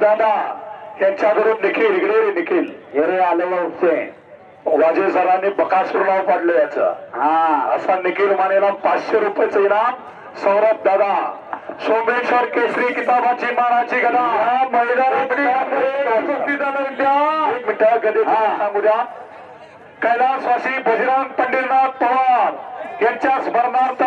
दादा यांच्याकडून निखिल इकडे रे निखिल. अरे आलं वंशे वाजे सरांनी बकासूर नाव पाडलं याचं. हा. असा निखिल मानेला पाचशे रुपयाचं इनाम. सौरभ दादा सोमेश्वर केसरी किताबाची मानाची गदा. हा. सांगू द्या. कैलासवासी बजरंग पंढरीनाथ पवार यांच्या स्मरणार्थ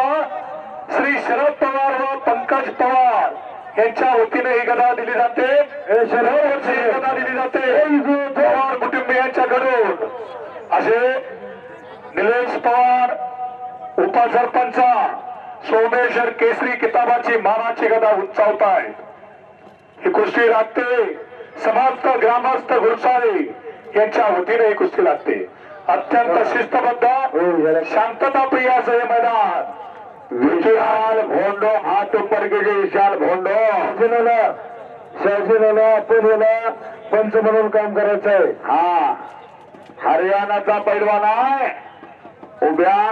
श्री शरद पवार व पंकज पवार यांच्या वतीने ही गदा दिली जाते. दरवर्षी ही गदा दिली जाते. पवार कुटुंबियांच्याकडून असे निलेश पवार उपसरपंच सोमेश्वर केसरी किताबाची मानाची गदा उंचावताय. ही कुस्ती लागते समाप्त ग्रामस्थ गुरसाळे यांच्या वतीने ही कुस्ती लागते अत्यंत शिस्तबद्ध शांतता प्रिय असं हे मैदान. विशाल भोंडो हात ऊपर के जे विशाल भोंडो. याला पंच म्हणून काम करायचं आहे हा. हरियाणाचा पैलवान आहे. उभ्या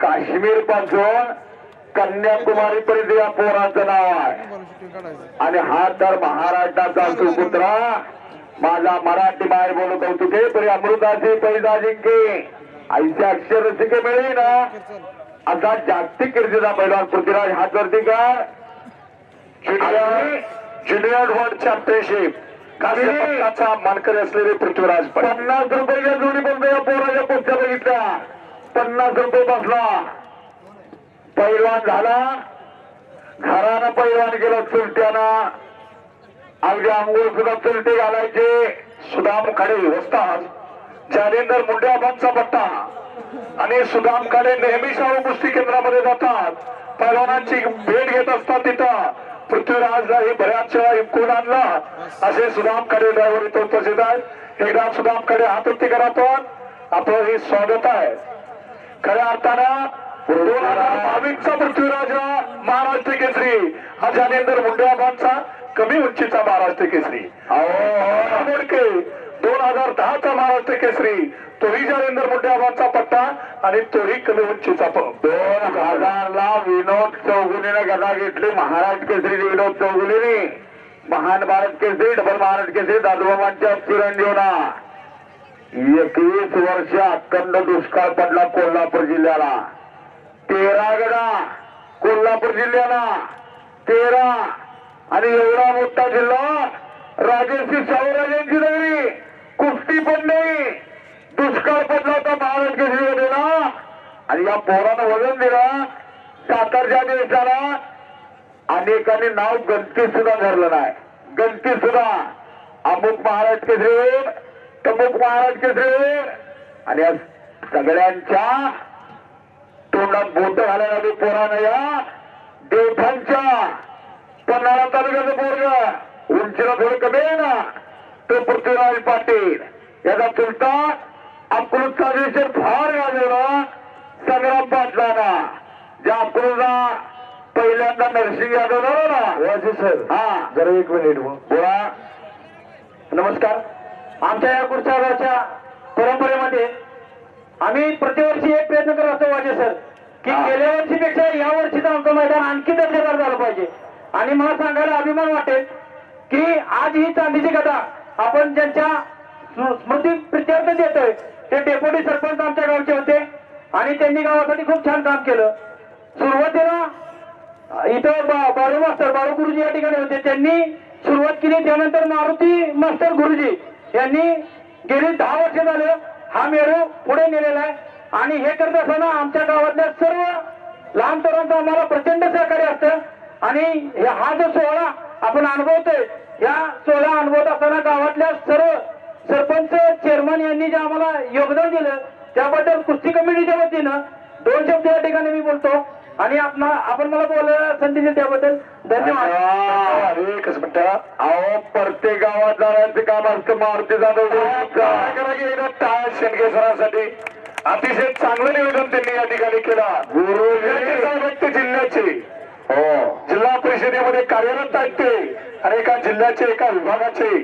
काश्मीरपासून कन्याकुमारी पर्यंत या पोराचं नाव आहे. आणि हा तर महाराष्ट्राचा सुपुत्रा. माझा मराठी बाहेर बोलू कौतुके परी अमृताची पैदा जिंके ऐसे अक्षर रसिके मिळे ना असा जागतिक कीर्तीचा पैलवान पृथ्वीराज हातवरती कर ज्युनियर ज्युनियर वर्ल्ड चॅम्पियनशिप. कास्य पदकाचा मानकरी असलेले पृथ्वीराज पन्नास रुपयाच्या जोडी बंद या पोराच्या पोटच्या बघितल्या. पन्नास रुपये बसला. पैलवान झाला. घरानं पैलवान गेलं चुलट्यानं अगदी आंघोळ सुद्धा चुलटे घालायचे. सुदाम खाडे वस्ताद. जालेंदर मुंड्याबांचा पट्टा. आणि सुदाम खाडे नेहमी शाहू कुस्ती केंद्रामध्ये जातात. पैलवानांची भेट घेत असतात तिथं. पृथ्वीराजला हे बऱ्याच वेळा हिमकून आणला. असे सुदाम खाडे ड्रायव्हर इथं उपस्थित आहेत. एकदा सुदाम खाडे हातोटी करा पण आपलं हे स्वागत आहे. खऱ्या अर्थानं दोन हजार बावीसचा पृथ्वीराज महाराष्ट्र केसरी. हा जानेंदर मुंड्याबांचा कमी उंचीचा महाराष्ट्र केसरी. मोडके दोन हजार दहाचा महाराष्ट्र केसरी तोही जानेंदर मुंड्याबांचा पट्टा आणि तोही कमी उंचीचा पंप दोन हजारला विनोद चौगुलीने गदा घेतली. महाराष्ट्र केसरी विनोद चौगुलीने. महान भारत केसरी डबल महाराष्ट्र केसरी दादोबांच्या चिरंजीवना. एकवीस वर्ष अखंड दुष्काळ पडला कोल्हापूर जिल्ह्याला. तेरा गडा कोल्हापूर जिल्ह्याला. तेरा. आणि एवढा मोठा जिल्हा राजर्षी शाहूराजांची नाही कुस्ती पण नाही. दुष्काळ पडला होता महाराज केसरी आणि या पोरानं वजन दिलं. सातारच्या देशाला अनेकांनी नाव गणती सुद्धा धरलं नाही. गणती सुद्धा. अमुक महाराज केसरी. तमुक महाराज केसरी. आणि या सगळ्यांच्या तोंडात बोट घालायला आली पोरानं या. देवठांच्या पन्हाळा तालुक्याचं पोरग. उंचीला थोडं कमी आहे ना तो पृथ्वीराज पाटील. याचा चुलता अकलूजचा विषय फार गाजवला संग्राम पाटलाना. ज्या अकलूजला पहिल्यांदा नरसिंग यादव झाला ना सर हा. जरा एक मिनिट बोला. नमस्कार. आमच्या या कुर्चागावच्या परंपरेमध्ये आम्ही प्रतिवर्षी एक प्रयत्न करत असतो वाजे सर की गेल्या वर्षीपेक्षा या वर्षीचं आमचं मैदान आणखी दर्जेदार झालं पाहिजे. आणि मला सांगायला अभिमान वाटेल की आज ही चांदीची कथा आपण ज्यांच्या स्मृती प्रित्यर्थ देतोय ते डेप्युटी सरपंच आमच्या गावचे होते आणि त्यांनी गावासाठी खूप छान काम केलं. सुरुवातीला इथं बा- बाळू मास्तर बाळू गुरुजी या ठिकाणी होते. त्यांनी सुरुवात केली त्यानंतर मारुती मास्टर गुरुजी यांनी गेली दहा वर्ष झालं हा मेरू पुढे नेलेला आहे. आणि हे करत असताना आमच्या गावातल्या सर्व लहान तरुणांचं आम्हाला प्रचंड सहकार्य असतं. आणि हा जो सोहळा आपण अनुभवतोय या सोहळा अनुभवत असताना गावातल्या सर्व सरपंच चेअरमन यांनी जे आम्हाला योगदान दिलं त्याबद्दल कुस्ती कमिटीच्या वतीनं दोन शब्द या ठिकाणी मी बोलतो. आणि आपणा आपण मला बोलायला संधी दिली त्याबद्दल. धन्यवाद. एकच मिनिट अहो प्रत्येक गावात जाण्याचं काम असतं मारुती जाधव टाळ अतिशय चांगलं निवेदन त्यांनी या ठिकाणी केलं. गुरु जिल्ह्याचे. जिल्हा परिषदेमध्ये कार्यरत आहेत ते आणि एका जिल्ह्याचे एका विभागाचे.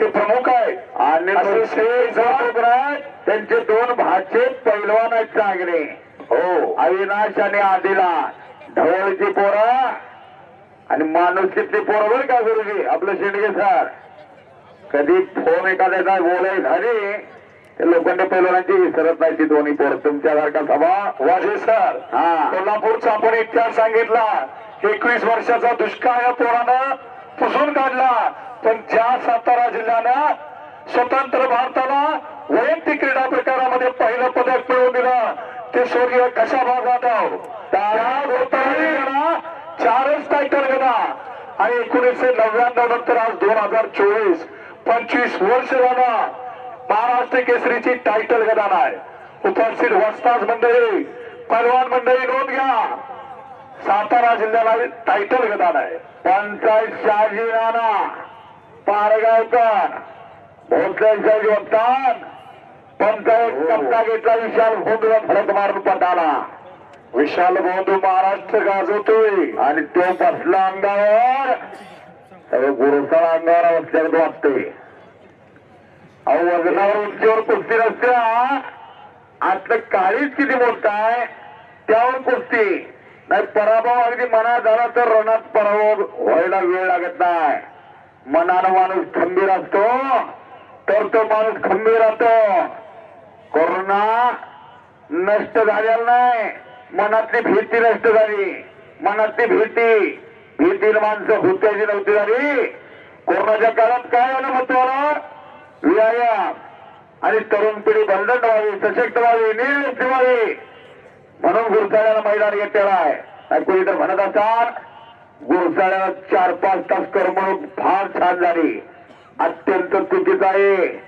ते प्रमुख आहेत. आणि त्यांचे दोन भाचे पैलवान आहेत चांगले. हो. अविनाश आणि आदिला. ढवळची पोरं आणि माणुसकीतली पोरं बरं का गुरुजी? आपलं शेंडगे सर कधी फोन एखाद्याचा बोलाय झाली लोखंडे पैलवानांची विसरत नाही ती दोन्ही पोर. तुमच्यासारखा सभा वाजे सर हा. कोल्हापूरचा आपण इतिहास सांगितला. एकवीस वर्षाचा दुष्काळ या पोरानं पुसून काढला. पण ज्या सातारा जिल्ह्यानं स्वतंत्र भारताला वैयक्तिक क्रीडा प्रकारामध्ये पहिलं पदक मिळवून दिलं ते स्वर्गीय जाधव त्या गोपाळाला चारच टायटल गदा. आणि एकोणीसशे नव्याण्णव नंतर आज दोन हजार चोवीस पंचवीस वर्ष झाला. महाराष्ट्र केसरीची टायटल गदान आहे उपस्थित वस्ताज मंडळी पलवान मंडळी नोंद घ्या. सातारा जिल्ह्याला टायटल गदान आहे पंचायत शहाजी राणा पारगावकर भोसलेंच्या योगदान पंचायत कप्ता घेतला विशाल भोंडूला फरक मारून पटाला विशाल भोंदू महाराष्ट्र गाजवतोय. आणि तो बसला अंगावर. तर गुरुसाळ अंगावर असल्याचं वाटतोय. अहो वजनावर उंचीवर कुस्ती नसते आतलं काळीच किती बोलताय त्यावर कुस्ती. नाही पराभव अगदी मनात झाला तर रणात पराभव व्हायला वेळ लागत नाही. मनानं माणूस खंबीर असतो तर तो माणूस खंबीर राहतो. कोरोना नष्ट झालेला नाही मनातली भीती नष्ट झाली. मनातली भीती भीती माणसं होत्याची नव्हती झाली. कोरोनाच्या काळात काय झालं महत्वाला? व्यायाम आणि तरुण पिढी बंधन व्हावी सशक्त व्हावी निर्लक्ष व्हावी म्हणून गुरसाळ्याला मैदान घेतलेला आहे. आणि कोणी तर म्हणत असाल गुरसाळ्याला चार पाच तास करमणूक फार छान झाली. अत्यंत चुकीचा आहे.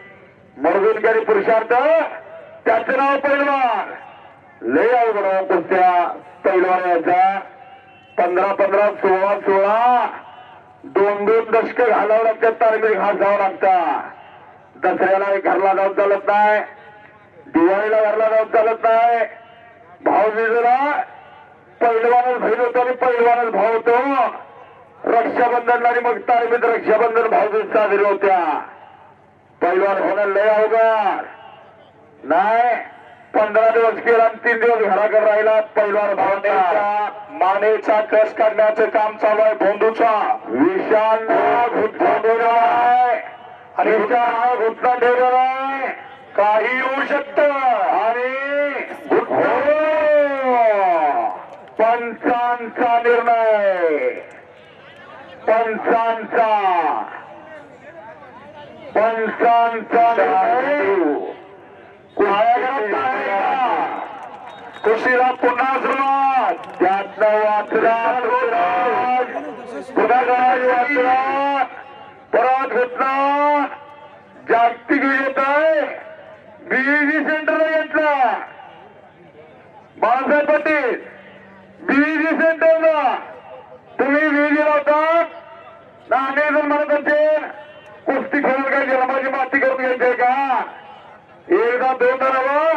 मर्दून आणि पुरुषार्थ. त्याचं नाव पैलवान. लय आहे आहे कुस्त्या. पैलवान याचा. पंधरा पंधरा सोळा सोळा दोन दोन दशक घालावं लागतात तारखेला घासावं लागतात दसऱ्याला घरला जाऊन चालत नाही. दिवाळीला घरला जाऊन चालत नाही. भाऊबीजेला पहिलवानच बहीण होतो आणि पहिलवानच भाऊ होतो. रक्षाबंधनला आणि मग तारखेत रक्षाबंधन भाऊबीज साजरी होत्या. पहिलवान होणं लय अवघड. नाही पंधरा दिवस केला आणि तीन दिवस घराकडे राहिला पहिलवान भावनेचा मानेचा कस काढण्याचं काम चालू आहे भोंदूचा. विशाल आणि विशाल घुटना ठेवलेला आहे. काही येऊ शकत. आणि हो! पंचांचा निर्णय. पंचांचा. पंचांचा निर्णय. कुशीला पुन्हा सुरुवात. त्यातनं वाचला पुन्हा गाडी वाचला परत घेतला जागतिक विजेता आहे बीईजी सेंटरला घेतला. बाळासाहेब पाटील बीईजी सेंटरला तुम्ही बीईजी लावता. ना अनेक जण म्हणत असेल कुस्ती खेळून काय जन्माची माती करून घ्यायचंय का? एकदा दोनदा जणावा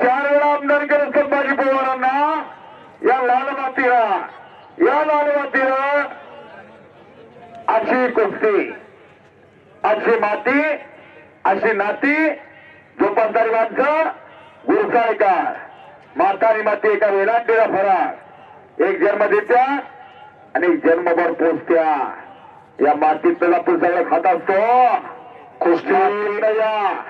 चार वेळा आमदार केलं संभाजी पवारांना. या लाल मातीला या लाल मातीला अशी कुस्ती. अशी माती अशी नाती जोपासणारी माणसं गुरसाळकार मातारी माती एका वेलांटीला फरक एक जन्म देत्या आणि एक जन्मभर पोचत्या. या मातीत आपण सगळं खात असतो. या.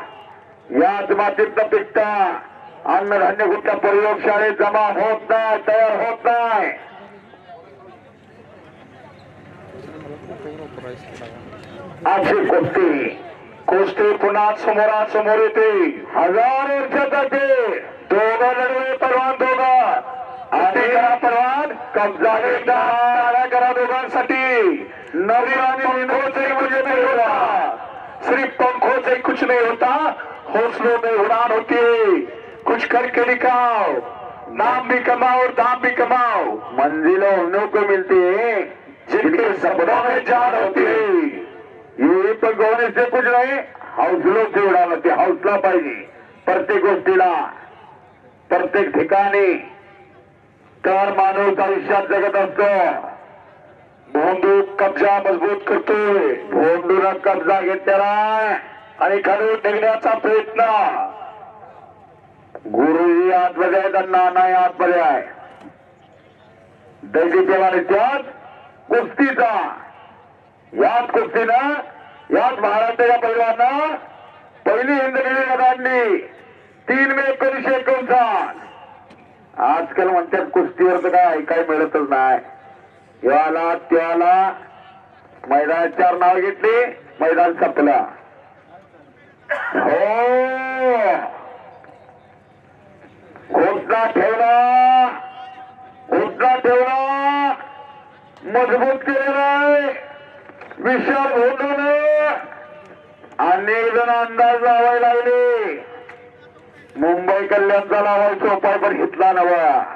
याच मातीत पिकता. अन्नधान्य कुठल्या प्रयोगशाळेत जमा होत नाही तयार होत नाही. अशी कुस्ती कुस्ती पुन्हा समोरासमोर येते. हजार वर्षाचे दोघं लढवे परवान दोघं. आणि करा परवान कब्जा टाळ्या करा दोघांसाठी. नवीन आणि कुछ नहीं होता. सिर्फ पंखों से कुछ नहीं होता. हौसलों में उड़ान होती है. कुछ करके दिखाओ नाम भी कमाओ और दाम भी कमाओ. मंजिलों उन्हों को मिलती है। जिनके सपनों में जान होती है। हे पण गोवणे से कुछ नाही हौसलो से ते हौसला पाहिजे. प्रत्येक गोष्टीला प्रत्येक ठिकाणी. तर माणूस आयुष्यात जगत असतो. भोंडू कब्जा मजबूत करतोय. भोंडूला कब्जा घेतलेला आणि खालून निघण्याचा प्रयत्न. गुरुजी आतमध्ये आहे तर नानाही आतमध्ये आहे. दैवी देवाने त्यात कुस्तीचा याच कुस्तीनं याच महाराष्ट्राच्या पैलवांना पहिली हिंदगिरी गदांनी तीन मे एकोणीसशे एकोणसाठ. आजकाल म्हणतात कुस्तीवर तर काय ऐकाय मिळतच नाही. याला त्याला मैदान चार नाव घेतली मैदान संपला. हो! घोषणा ठेवला! घोषणा ठेवला! मजबूत केलेला आहे विशाल होऊन अनेक जण अंदाज लावायला लागले. मुंबई कल्याणचा लावायचा उपाय पण घेतला नवा.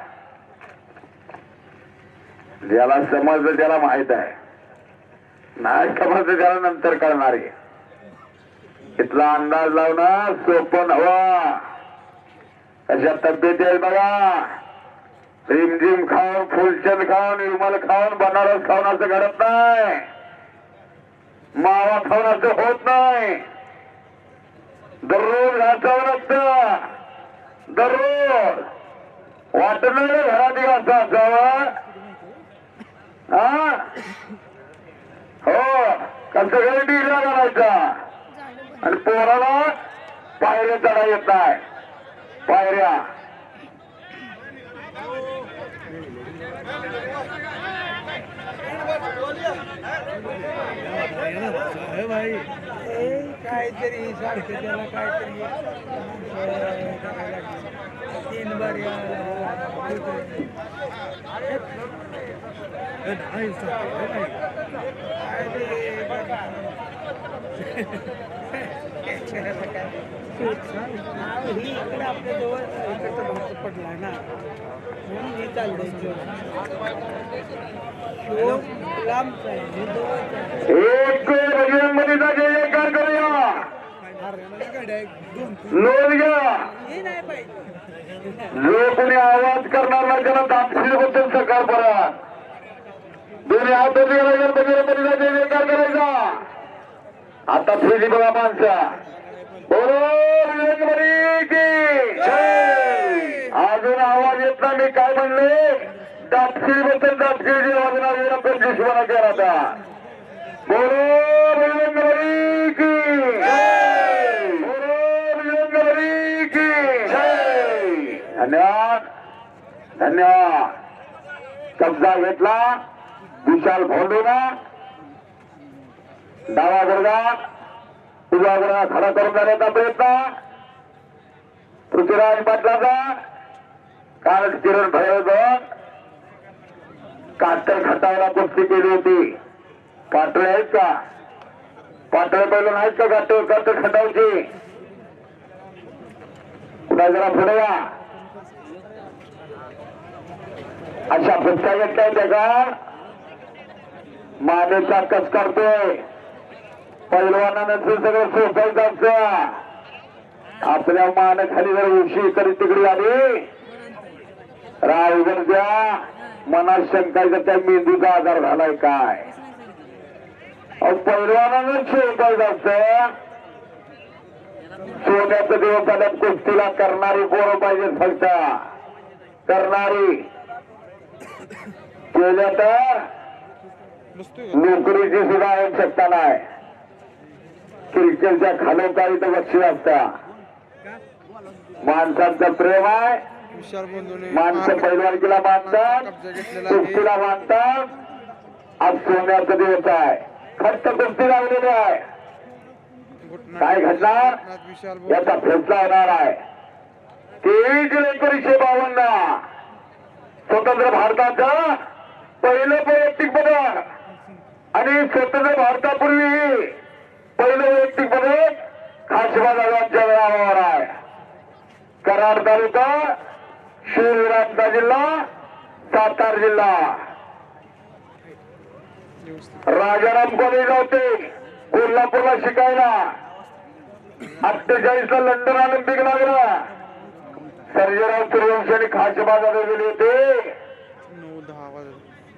ज्याला समजलं त्याला माहीत आहे. नाही समजलं त्याला नंतर कळणार आहे. इथला अंदाज लावणं सोपं हवा अशा तब्येती आहे बघा. रिमझिम खाऊन फुलचंद खाऊन विमल खाऊन बनारस खाऊन असं घडत नाही. मावा खाऊन असं होत नाही. दररोज घासावं लागतं. दररोज. वाटत नाही घरात घासा हा? हो. कसं घरी डिला घालायचा. आणि पोराला पायऱ्या चढा येत नाही. पायऱ्या. काहीतरी सारखं त्याला काहीतरी तीन बार ही इकडे आपल्या जवळ इकडचा भाग पडला ना म्हणून हे चाललंय शो लांबचा आहे. हे जवळचा नाही पाहिजे जो कोणी आवाज करणार नाही त्याला दापशील बद्दल सकाळ परत दोन्ही हात बजरंग बजरंगबलीचा जयकार करायचा आता फिरी बघा माणसा. अजून आवाज येत नाही मी काय म्हणले? दापशील बद्दल दापशील वाजणार पंचवीसपणा केला होता बोलो बजरंगबली की. बोलो बजरंगबली की. धन्यवाद धन्यवाद कब्जा घेतला विशाल भोंडूना डावा गुडगा उजवा गुडगा खडा करून जाण्याचा प्रयत्न. पृथ्वीराज पाटलाचा. काल किरण भैरव कातर खटावला कुस्ती केली होती. पाटळे आहेत का? पाटळे पहिलं नाहीत का काटर कातर खटावची. कुठा जरा पुढे या. अशा फुटका घेतलाय त्याचा मानेचा कस करतोय पैलवानानं ते सगळं सोसायचं असतं. आपल्या मानाखाली जर उशी कधी तिकडे आली रावगण द्या. मनात शंकायचं त्या मेंदूचा आजार झालाय काय? अहो, पैलवानानं शोधायचं असतं. सोन्याचं दिवस आल्यात कुस्तीला करणारी पोरं पाहिजे फक्त. करणारी. केल्या तर नोकरीची सुद्धा आवश्यकता नाही. क्रिकेटच्या खालोखाली तर बक्षीस असता माणसांचं प्रेम आहे. माणसं पैलवानकीला मानतात कुस्तीला मानतात आज सोन्याचा दिवस आहे. खट्ट कुस्ती लागलेली आहे. काय घडणार? याचा फैसला होणार आहे. तेवीस जुलै एकोणीसशे बावन्न. स्वतंत्र भारताचं पहिलं वैयक्तिक पदक आणि स्वतंत्र भारतापूर्वी पहिलं वैयक्तिक खासबा दादाच्या नावावर आहे. कराड तालुका शिवराजचा जिल्हा सातारा जिल्हा. राजाराम कॉलेज होते कोल्हापूरला शिकायला. अठ्ठेचाळीस ला लंडन ऑलिम्पिक लागला. सर्जेराव सूर्यवंशी आणि खासबाजाला गेले होते.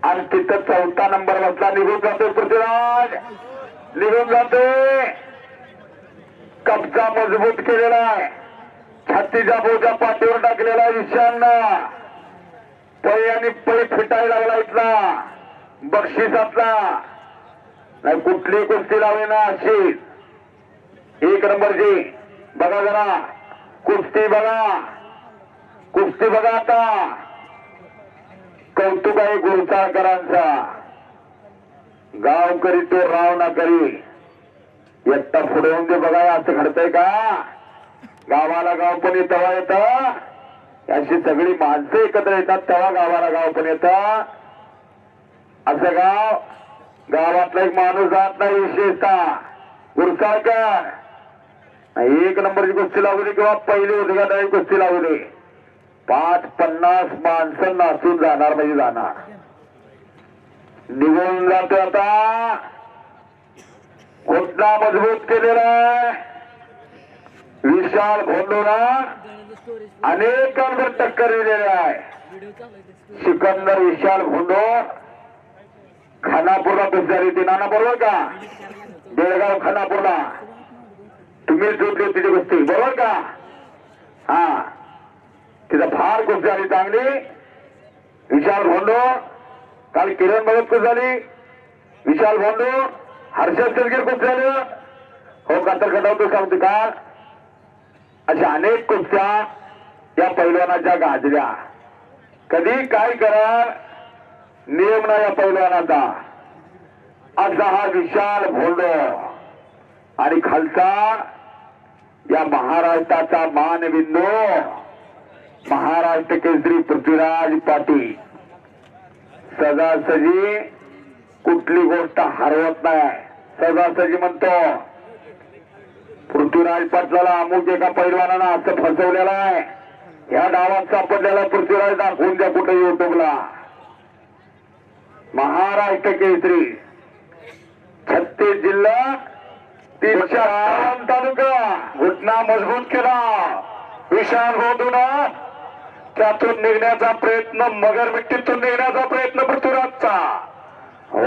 आणि तिथं चौथा नंबर बसला निघून जातोय पृथ्वीराज. निघून जातोय कपचा मजबूत केलेला आहे. छातीचा बोजा पाठीवर टाकलेला आहे ईशान्य. पै आणि पै फिटायला लागला इथला. बक्षिसातला नाही कुठली कुस्ती लावे ना अशी. एक नंबरची बघा जरा. कुस्ती बघा. कुस्ती बघा आता. कौतुक आहे गुरुचाळकरांचा. गाव करी तो राव ना करी. एकटा पुढे होऊन ते बघा असं घडतंय का? गावाला गाव पण तेव्हा येत. अशी सगळी माणसं एकत्र येतात तेव्हा गावाला गाव पण येत. असं गाव गावातला एक माणूस जात नाही विशेषतः. गुरुसाळकर. एक नंबरची कुस्ती लावली किंवा पहिली उद्घाटनाची कुस्ती लागू लावली पाच पन्नास माणसं नाचून जाणार म्हणजे जाणार. निघून जातो आता घोटना मजबूत केलेला आहे. विशाल भोंडोला अनेकांवर टक्कर दिलेला आहे. सिकंदर विशाल भोंडो खानापूरला कुस्ती ते नाना बरोबर का? बेळगाव खानापूरला. तुम्ही जोडली तिथे ती बरोबर का? हा. तिथं फार कुस्ती झाली चांगली. विशाल भोंडो काल किरण भगत कुस्ती झाली. विशाल भांडू हर्षद सलगीर कुस्ती झालं. हो कातर कटावतो सांगतो का? अशा अनेक कुस्त्या या पैलवानाच्या गाजल्या. कधी काय करा नियम ना या पैलवानाचा. असा हा विशाल भोंडो. आणि खालचा या महाराष्ट्राचा मानबिंदू महाराष्ट्र केसरी पृथ्वीराज पाटील. सजासजी कुठली गोष्ट हरवत नाही. सजासजी म्हणतो पृथ्वीराज पाटलाला अमुक एका पैलवानानं असं फसवलेलं आहे. या डावात सापडलेला पृथ्वीराज दाखवून द्या कुठे युट्यूबला. महाराष्ट्र केसरी छत्तीस जिल्हा तीनशे तालुका. घटना मजबूत केला. विशाल हो ना त्यातून निघण्याचा प्रयत्न मगर मिट्टीतून निघण्याचा प्रयत्न पृथ्वीराजचा. हो.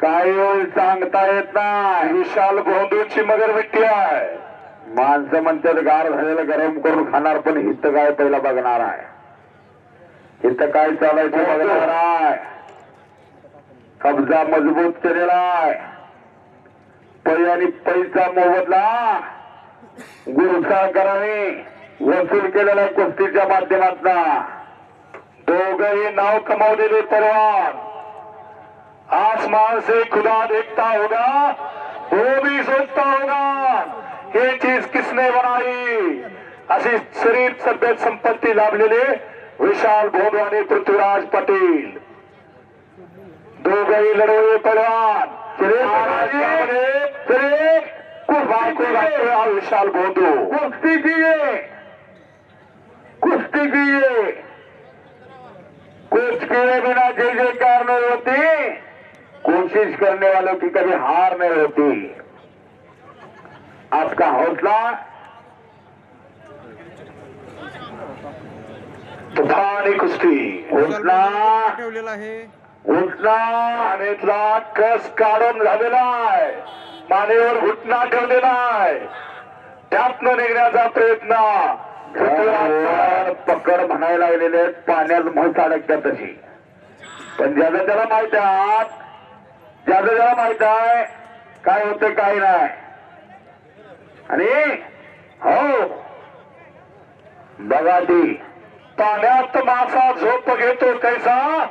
काय होईल सांगता येत नाही. विशाल गोंदूची मगर मिट्टी आहे. माणसं म्हणतात गार झालेलं गरम करून खाणार पण हित काय पहिला बघणार आहे? हित काय चालायचं बघणार आहे. कब्जा मजबूत केलेला आहे. पै आणि पैसा मोबदला. गुरुसागराने वसूल केलेला आहे कुस्तीच्या माध्यमातून दोघही नाव कमावलेले परवान. आसमान से खुदा देखता होगा वो भी सोचता होगा ये चीज किसने बनाई? अशी शरीर सभ्य संपत्ती लाभलेले विशाल भोंडू आणि पृथ्वीराज पाटील. दोघही लढवले महाराज चले कुस्ती हा विशाल भोंडू कुस्ती किए की किए कुछ किए बिना जय जयकार नहीं होती. कोशिश करने वालों की कभी हार नहीं होती. आपका हौसला तुफानी कुस्ती. हौसला ठेवलेला आहे घुटना आणीतला कस काढून झालेला आहे. मानेवर घुटना ठेवलेला आहे. त्यातनं निघण्याचा प्रयत्न. पृथ्वीराज म्हणायला लागलेले आहेत, पाण्यात म्हस अडकतात तशी. पण ज्याला त्याला माहीत आहे आत ज्याला त्याला माहीत आहे काय होतं काय नाही. आणि हो. बघा ती पाण्यात मासा झोप घेतो कैसा?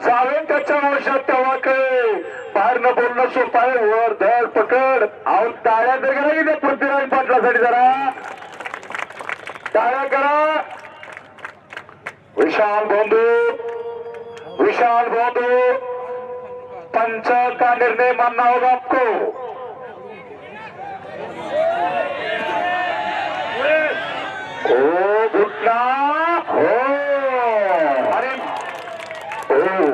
जावे त्याच्या वर्षात तेव्हा कळे बाहेर न बोलणं सोपं आहे वर धड पकड. अहो टाळ्या तर करा की त्या पृथ्वीराज पाटलासाठी जरा. टाळ्या करा. विशाल बंधू विशाल बंधू पंच का निर्णय मानना होगा आपको। ओ घुटना हो अरे हो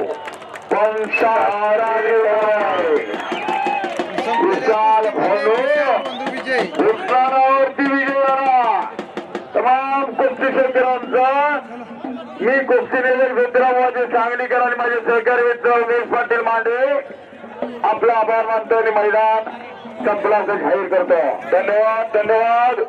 पंचाराने विशाल भोलो बंधू विजय घुटणारावरती विजय झाला तमाम कुस्ती क्षेत्रांचा मी कुस्ती निवेदक मित्र माझे सांगलीकर आणि माझे सहकारी मित्र उमेश पाटील मांडे आपला आभार मानतो आणि मैदान संपला असं जाहीर करतो. धन्यवाद धन्यवाद.